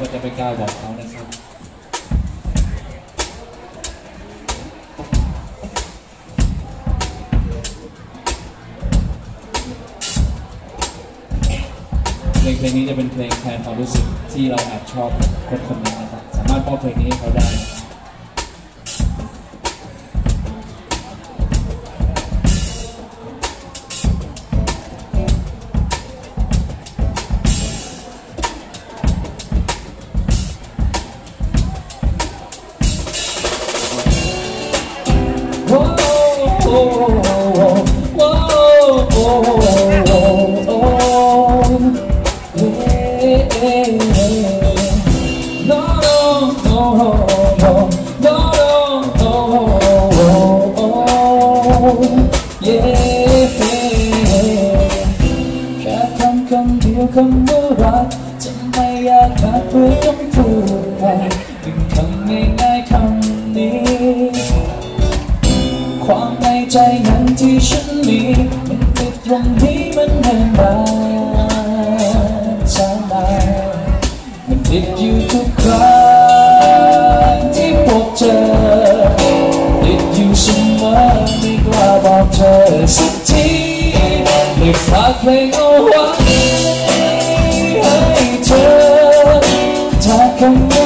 ก็จะไม่กล้าบอกเขานะครับเพลงเพลงนี้จะเป็นเพลงแทนความรู้สึกที่เราแอบชอบคนคนนึงนะครับ สามารถมอบเพลงนี้ให้เขาได้ คำเดียวคำว่ารักจะไม่อยากขาดเพื่อต้องพูดไปเป็นคำง่ายๆคำนี้ ความในใจนั้นที่ฉันมีมันติดตรงนี้มันเดินมาสามามันติดอยู่ทุกครั้งที่พบเจอติดอยู่เสมอไม่กล้าบอกเธอสักทีเลยฝา ถ้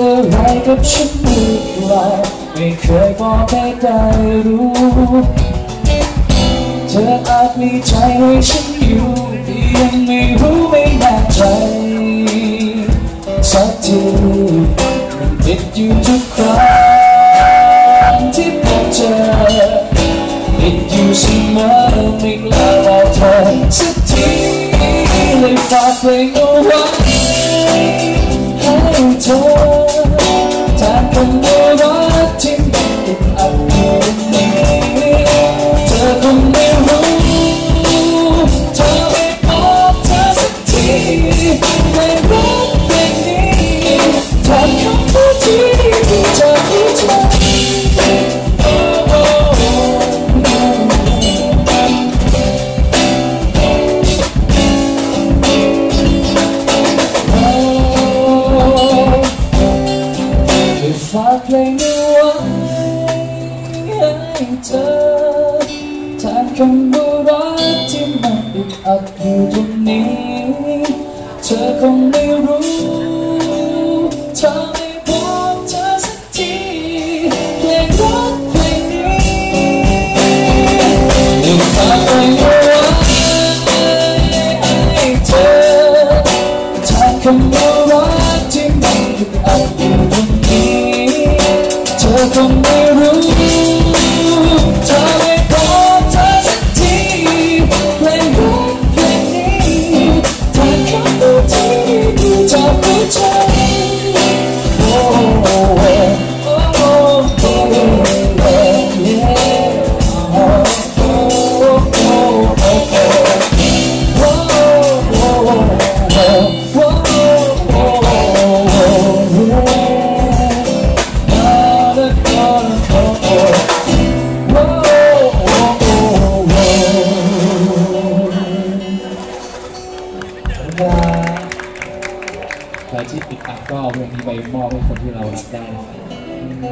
อคิดอะไรกับฉันหรือเปล่าไม่เคยบอกให้ได้รู้ เธออาจมีใจให้ฉันอยู่ที่ยังไม่รู้ไม่แน่ใจสักทีมันติดอยู่ทุกครั้งที่พบเจอติดอยู่เสมอไม่กล้าบอกเธอสักทีเลยฝากเพลงเอาไว้ให้เธอ แท เธอแทนคำว่ารักที่มันอึดอัดอยู่ตรงนี้ เธอคงไม่รู้ ใครที่ติดตามก็เอาเพลงนี้ไปมอบให้คนที่เรารักได้นะครับ